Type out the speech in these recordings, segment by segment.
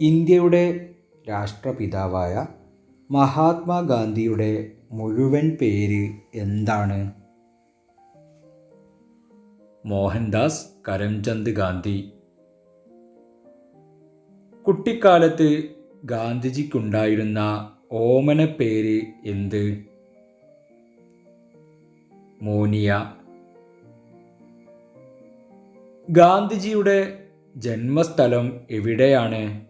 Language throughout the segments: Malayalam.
ഇന്ത്യയുടെ രാഷ്ട്രപിതാവായ മഹാത്മാഗാന്ധിയുടെ മുഴുവൻ പേര് എന്താണ്? മോഹൻദാസ് കരംചന്ദ് ഗാന്ധി. കുട്ടിക്കാലത്ത് ഗാന്ധിജിക്കുണ്ടായിരുന്ന ഓമന പേര് എന്ത്? മോനിയ. ഗാന്ധിജിയുടെ ജന്മസ്ഥലം എവിടെയാണ്?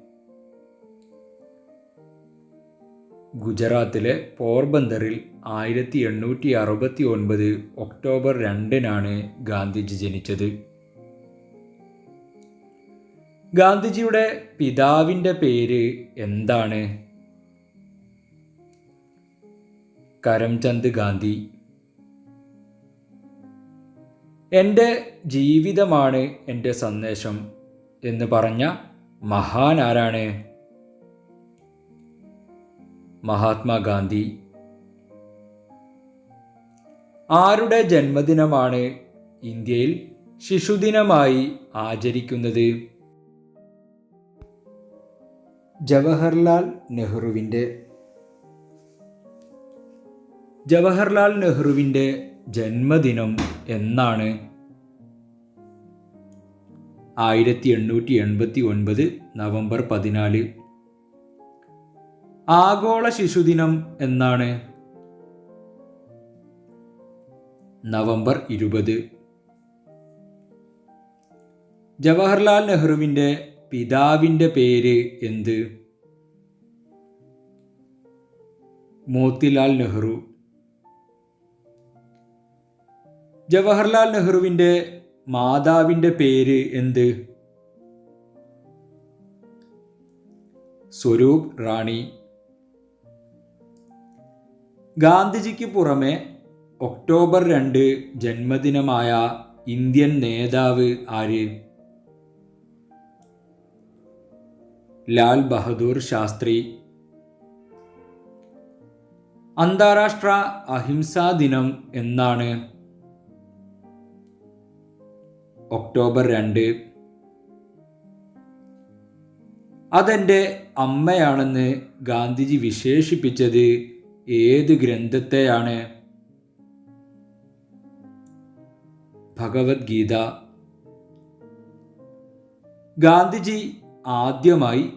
ഗുജറാത്തിലെ പോർബന്ദറിൽ ആയിരത്തി എണ്ണൂറ്റി അറുപത്തി ഒൻപത് ഒക്ടോബർ രണ്ടിനാണ് ഗാന്ധിജി ജനിച്ചത്. ഗാന്ധിജിയുടെ പിതാവിന്റെ പേര് എന്താണ്? കരംചന്ദ് ഗാന്ധി. എന്റെ ജീവിതമാണ് എന്റെ സന്ദേശം എന്ന് പറഞ്ഞ മഹാൻ ആരാണ് മഹാത്മാഗാന്ധി. ആരുടെ ജന്മദിനമാണ് ഇന്ത്യയിൽ ശിശുദിനമായി ആചരിക്കുന്നത്? ജവഹർലാൽ നെഹ്റുവിന്റെ. ജവഹർലാൽ നെഹ്റുവിന്റെ ജന്മദിനം എന്നാണ്. ആയിരത്തി എണ്ണൂറ്റി എൺപത്തി ഒൻപത് നവംബർ പതിനാല് ആഗോള ശിശുദിനം എന്നാണ്. നവംബർ ഇരുപത്. ജവഹർലാൽ നെഹ്റുവിന്റെ പിതാവിന്റെ പേര് എന്ത്? മോത്തിലാൽ നെഹ്റു. ജവഹർലാൽ നെഹ്റുവിന്റെ മാതാവിന്റെ പേര് എന്ത്? സ്വരൂപ് റാണി. ഗാന്ധിജിക്ക് പുറമെ ഒക്ടോബർ രണ്ട് ജന്മദിനമായ ഇന്ത്യൻ നേതാവ് ആര്? ലാൽ ബഹദൂർ ശാസ്ത്രി. അന്താരാഷ്ട്ര അഹിംസാ ദിനം എന്നാണ്. ഒക്ടോബർ രണ്ട്. അതെന്റെ അമ്മയാണെന്ന് ഗാന്ധിജി വിശേഷിപ്പിച്ചത് ഏത് ഗ്രന്ഥത്തെയാണ് ഭഗവത്ഗീത ഗാന്ധിജി ആദ്യമായി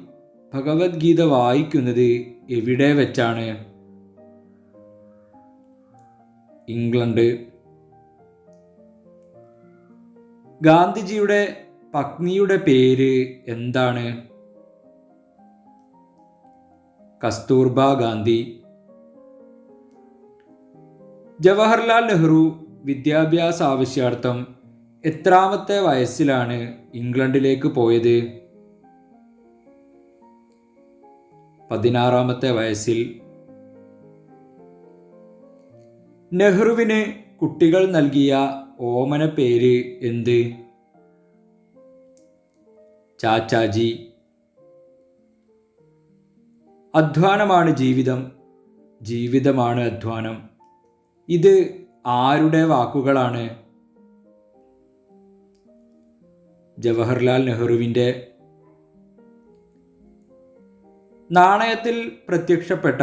ഭഗവത്ഗീത വായിക്കുന്നത് എവിടെ വെച്ചാണ്? ഇംഗ്ലണ്ട്. ഗാന്ധിജിയുടെ പത്നിയുടെ പേര് എന്താണ്? കസ്തൂർബ ഗാന്ധി. ജവഹർലാൽ നെഹ്റു വിദ്യാഭ്യാസ ആവശ്യാർത്ഥം എത്രാമത്തെ വയസ്സിലാണ് ഇംഗ്ലണ്ടിലേക്ക് പോയത്? പതിനാറാമത്തെ വയസ്സിൽ. നെഹ്റുവിന് കുട്ടികൾ നൽകിയ ഓമന പേര് എന്ത്? ചാച്ചാജി. അധ്വാനമാണ് ജീവിതം. ജീവിതമാണ് അധ്വാനം. ഇത് ആരുടെ വാക്കുകളാണ്? ജവഹർലാൽ നെഹ്റുവിന്റെ നാണയത്തിൽ പ്രത്യക്ഷപ്പെട്ട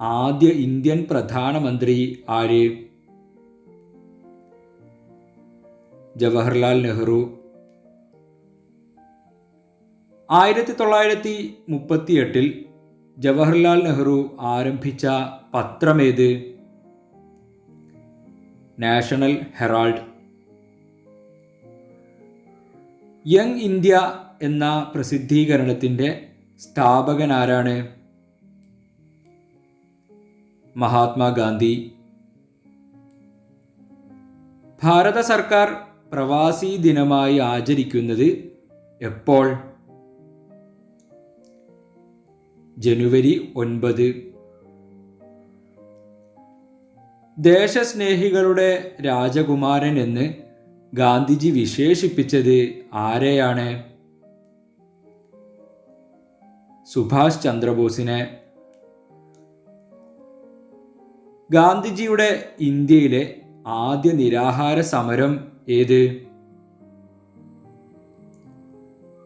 ആദ്യ ഇന്ത്യൻ പ്രധാനമന്ത്രി ആര്? ജവഹർലാൽ നെഹ്റു. ആയിരത്തി തൊള്ളായിരത്തി മുപ്പത്തിയെട്ടിൽ ജവഹർലാൽ നെഹ്റു ആരംഭിച്ച പത്രമേത്? National Herald. യങ് ഇന്ത്യ എന്ന പ്രസിദ്ധീകരണത്തിന്റെ സ്ഥാപകനാരാണ് മഹാത്മാഗാന്ധി. ഭാരത സർക്കാർ പ്രവാസി ദിനമായി ആചരിക്കുന്നത് എപ്പോൾ? ജനുവരി ഒൻപത് ദേശസ്നേഹികളുടെ രാജകുമാരൻ എന്ന് ഗാന്ധിജി വിശേഷിപ്പിച്ചത് ആരെയാണ്? സുഭാഷ് ചന്ദ്രബോസിനെ. ഗാന്ധിജിയുടെ ഇന്ത്യയിലെ ആദ്യ നിരാഹാര സമരം ഏത്?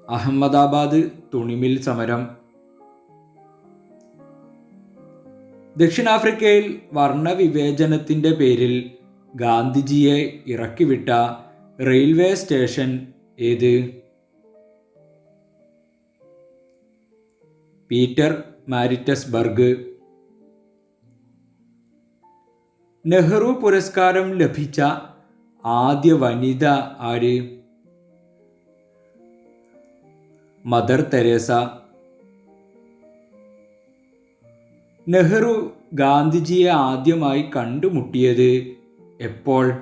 അഹമ്മദാബാദ് തുണിമിൽ സമരം. ദക്ഷിണാഫ്രിക്കയിൽ വർണവിവേചനത്തിന്റെ പേരിൽ ഗാന്ധിജിയെ ഇറക്കിവിട്ട റെയിൽവേ സ്റ്റേഷൻ ഏത്? Pieter Maritzburg. നെഹ്റു പുരസ്കാരം ലഭിച്ച ആദ്യ വനിത ആര്? Mother Teresa. നെഹ്റു ഗാന്ധിജിയെ ആദ്യമായി കണ്ടുമുട്ടിയത് എപ്പോൾ?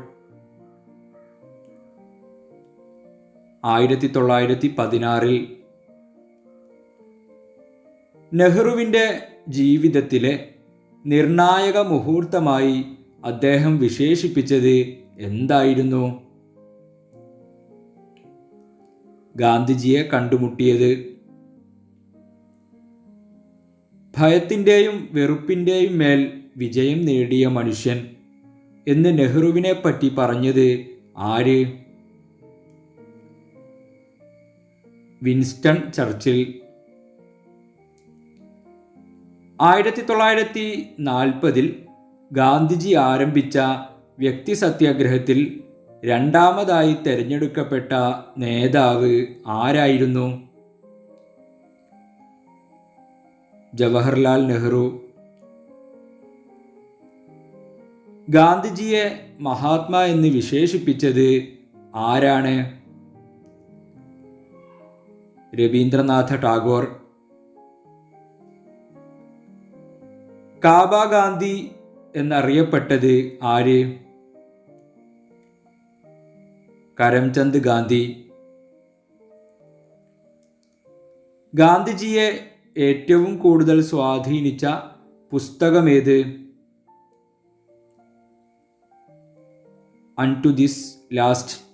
ആയിരത്തി തൊള്ളായിരത്തി പതിനാറിൽ നെഹ്റുവിന്റെ ജീവിതത്തിലെ നിർണായക മുഹൂർത്തമായി അദ്ദേഹം വിശേഷിപ്പിച്ചത് എന്തായിരുന്നു? ഗാന്ധിജിയെ കണ്ടുമുട്ടിയത് ഭയത്തിന്റെയും വെറുപ്പിന്റെയും മേൽ വിജയം നേടിയ മനുഷ്യൻ എന്ന് നെഹ്റുവിനെ പറ്റി പറഞ്ഞത് ആര്? Winston Churchill. ആയിരത്തി തൊള്ളായിരത്തി നാൽപ്പതിൽ ഗാന്ധിജി ആരംഭിച്ച വ്യക്തി സത്യാഗ്രഹത്തിൽ രണ്ടാമതായി തിരഞ്ഞെടുക്കപ്പെട്ട നേതാവ് ആരായിരുന്നു? ജവഹർലാൽ നെഹ്റു. ഗാന്ധിജിയെ മഹാത്മാ എന്ന് വിശേഷിപ്പിച്ചത് ആരാണ്? രവീന്ദ്രനാഥ ടാഗോർ. കാബ ഗാന്ധി എന്നറിയപ്പെട്ടത് ആര്? കരംചന്ദ് ഗാന്ധി. ഗാന്ധിജിയെ ഏറ്റവും കൂടുതൽ സ്വാധീനിച്ച പുസ്തകമേത്? അൺ ടു ദിസ് ലാസ്റ്റ്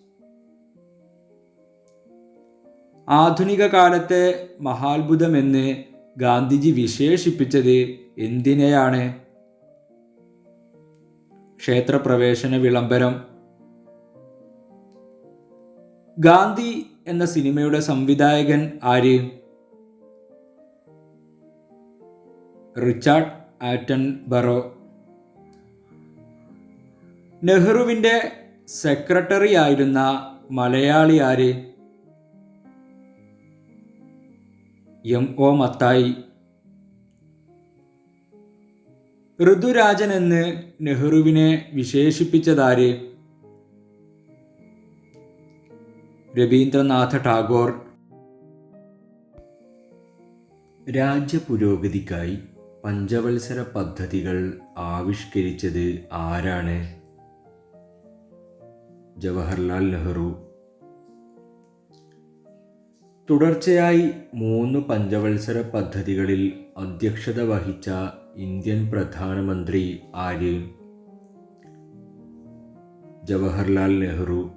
ആധുനിക കാലത്തെ മഹാത്ഭുതമെന്ന് ഗാന്ധിജി വിശേഷിപ്പിച്ചത് എന്തിനെയാണ്? ക്ഷേത്രപ്രവേശന വിളംബരം. ഗാന്ധി എന്ന സിനിമയുടെ സംവിധായകൻ ആര്? റിച്ചാർഡ് ആറ്റൺ ബറോ നെഹ്റുവിന്റെ സെക്രട്ടറി ആയിരുന്ന മലയാളി ആര്? എം. ഒ. മത്തായി. ഋതുരാജൻ എന്ന് നെഹ്റുവിനെ വിശേഷിപ്പിച്ചതാര്? രവീന്ദ്രനാഥ ടാഗോർ. രാജ്യപുരോഗതിക്കായി പഞ്ചവത്സര പദ്ധതികൾ ആവിഷ്കരിച്ചത് ആരാണ്? ജവഹർലാൽ നെഹ്റു. തുടർച്ചയായി മൂന്ന് പഞ്ചവത്സര പദ്ധതികളിൽ അധ്യക്ഷത വഹിച്ച ഇന്ത്യൻ പ്രധാനമന്ത്രി ആര്? Jawaharlal Nehru.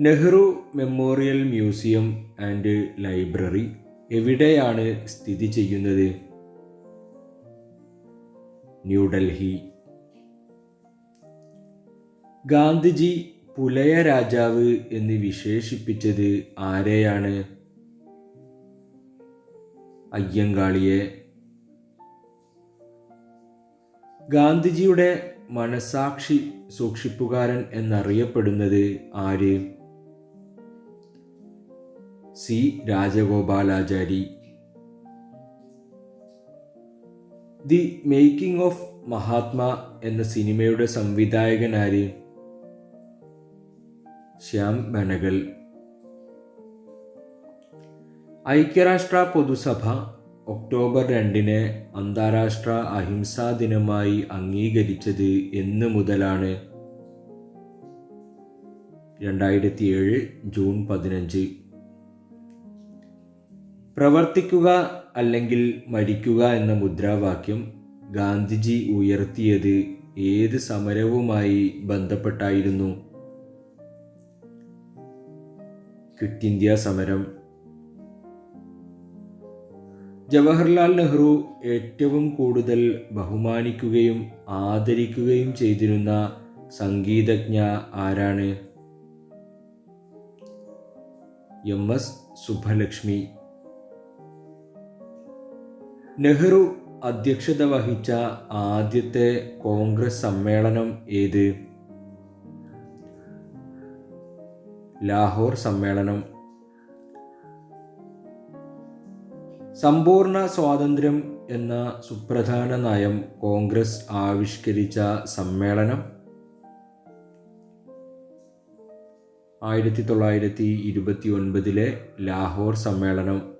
Nehru memorial museum and library. എവിടെയാണ് സ്ഥിതി ചെയ്യുന്നത്? ന്യൂഡൽഹി. ഗാന്ധിജി പുലയ രാജാവ് എന്ന് വിശേഷിപ്പിച്ചത് ആരെയാണ്? അയ്യങ്കാളിയെ. ഗാന്ധിജിയുടെ മനസാക്ഷി സൂക്ഷിപ്പുകാരൻ എന്നറിയപ്പെടുന്നത് ആര്? C Rajagopalachari. The making of Mahatma എന്ന സിനിമയുടെ സംവിധായകനാര് ശ്യാം ബനഗൽ. ഐക്യരാഷ്ട്ര പൊതുസഭ ഒക്ടോബർ രണ്ടിന് അന്താരാഷ്ട്ര അഹിംസാ ദിനമായി അംഗീകരിച്ചത് എന്ന് മുതലാണ്. രണ്ടായിരത്തി ഏഴ് ജൂൺ പതിനഞ്ച്. പ്രവർത്തിക്കുക അല്ലെങ്കിൽ മരിക്കുക എന്ന മുദ്രാവാക്യം ഗാന്ധിജി ഉയർത്തിയത് ഏത് സമരവുമായി ബന്ധപ്പെട്ടായിരുന്നു? ക്വിറ്റ് ഇന്ത്യ സമരം. ജവഹർലാൽ നെഹ്റു ഏറ്റവും കൂടുതൽ ബഹുമാനിക്കുകയും ആദരിക്കുകയും ചെയ്തിരുന്ന സംഗീതജ്ഞ ആരാണ്? എം എസ് സുഭലക്ഷ്മി നെഹ്റു അധ്യക്ഷത വഹിച്ച ആദ്യത്തെ കോൺഗ്രസ് സമ്മേളനം ഏത്? ലാഹോർ സമ്മേളനം. സമ്പൂർണ സ്വാതന്ത്ര്യം എന്ന സുപ്രധാന നയം കോൺഗ്രസ് ആവിഷ്കരിച്ച സമ്മേളനം. ആയിരത്തി തൊള്ളായിരത്തി ഇരുപത്തി ഒൻപതിലെ ലാഹോർ സമ്മേളനം.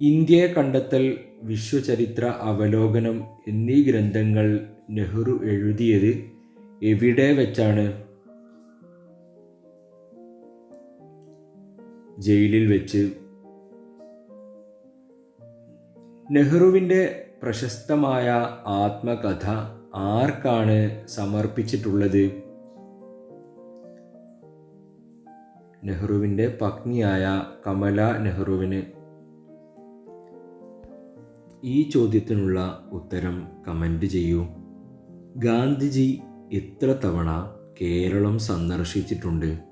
ഇന്ത്യയെ കണ്ടെത്തൽ വിശ്വചരിത്ര അവലോകനം എന്നീ ഗ്രന്ഥങ്ങൾ നെഹ്റു എഴുതിയത് എവിടെ വെച്ചാണ്? ജയിലിൽ വെച്ച്. നെഹ്റുവിന്റെ പ്രശസ്തമായ ആത്മകഥ ആർക്കാണ് സമർപ്പിച്ചിട്ടുള്ളത്? നെഹ്റുവിന്റെ പത്നിയായ കമല നെഹ്റുവിന്. ഈ ചോദ്യത്തിനുള്ള ഉത്തരം കമന്റ് ചെയ്യൂ. ഗാന്ധിജി എത്ര തവണ കേരളം സന്ദർശിച്ചിട്ടുണ്ട്?